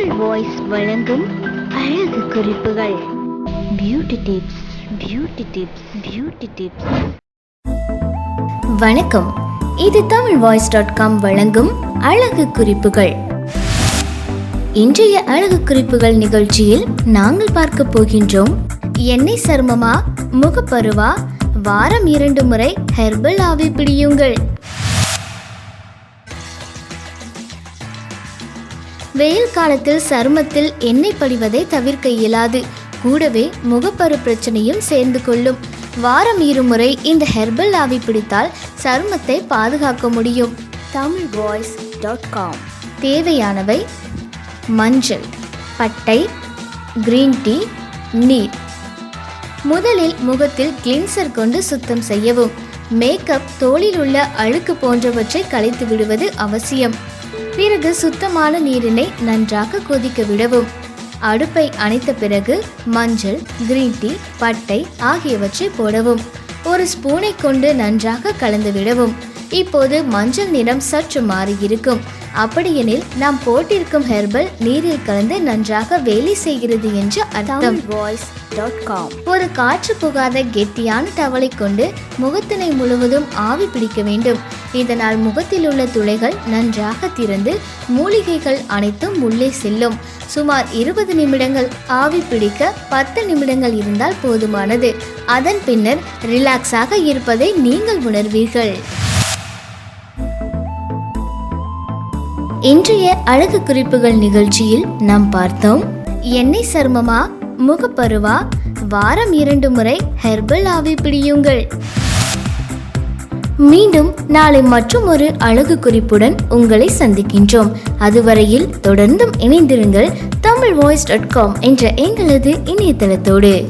Tamil voice வழங்கும் அழகு குறிப்புகள். Beauty tips beauty tips beauty tips வணக்கம். இது தமிழ் வாய்ஸ் டாட் காம் வழங்கும் அழகு குறிப்புகள். இன்றைய அழகு குறிப்புகள் நிகழ்ச்சியில் நாங்கள் பார்க்க போகின்றோம் எண்ணெய் சருமமா முகப்பருவா வாரம் இரண்டு முறை ஹெர்பல் ஆவி பிடியுங்கள். வெயில் காலத்தில் சருமத்தில் எண்ணெய் படிவதை தவிர்க்க இயலாது. கூடவே முகப்பரு பிரச்சனையும் சேர்ந்து கொள்ளும். வாரம் இருமுறை இந்த ஹெர்பல் ஆவி பிடித்தால் சருமத்தை பாதுகாக்க முடியும். Tamil voice dot com. தேவையானவை மஞ்சள் பட்டை கிரீன் டீ நீர். முதலில் முகத்தில் கிளின்சர் கொண்டு சுத்தம் செய்யவும். மேக்கப் தோலில் உள்ள அழுக்கு போன்றவற்றை களைத்து விடுவது அவசியம். பிறகு சுத்தமான நீரினை நன்றாக கொதிக்க விடவும். அடுப்பை அணைத்த பிறகு மஞ்சள் கிரீன் டீ பட்டை ஆகியவற்றை போடவும். ஒரு ஸ்பூனை கொண்டு நன்றாக கலந்து விடவும். இப்போது மஞ்சள் நிறம் சற்று மாறியிருக்கும் அப்படியெனில் நாம் போட்டிருக்கும் ஹெர்பல் நீரில் கலந்து நன்றாக வேலை செய்கிறது என்று அர்த்தம். வாய்ஸ் ஒரு காற்று புகாத கெட்டியான டவலை கொண்டு முகத்தினை முழுவதும் ஆவி பிடிக்க வேண்டும். இதனால் முகத்தில் உள்ள துளைகள் நன்றாக திறந்து மூலிகைகள் அனைத்தும் உள்ளே செல்லும். சுமார் இருபது நிமிடங்கள் ஆவி பிடிக்க பத்து நிமிடங்கள் இருந்தால் போதுமானது. அதன் பின்னர் ரிலாக்ஸாக இருப்பதை நீங்கள் உணர்வீர்கள். இன்றைய அழகு குறிப்புகள் நிகழ்ச்சியில் நாம் பார்த்தோம். எண்ணெய் சருமமா முகப்பருவா வாரம் இரண்டு முறை ஹெர்பல் ஆவி பிடியுங்கள். மீண்டும் நாளை மற்றும் ஒரு அழகு குறிப்புடன் உங்களை சந்திக்கின்றோம். அதுவரையில் தொடர்ந்தும் இணைந்திருங்கள் தமிழ் வாய்ஸ் டாட் காம் என்ற எங்களது இணையதளத்தோடு.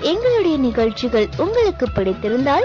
எங்களுடைய நிகழ்ச்சிகள் உங்களுக்கு பிடித்திருந்தால்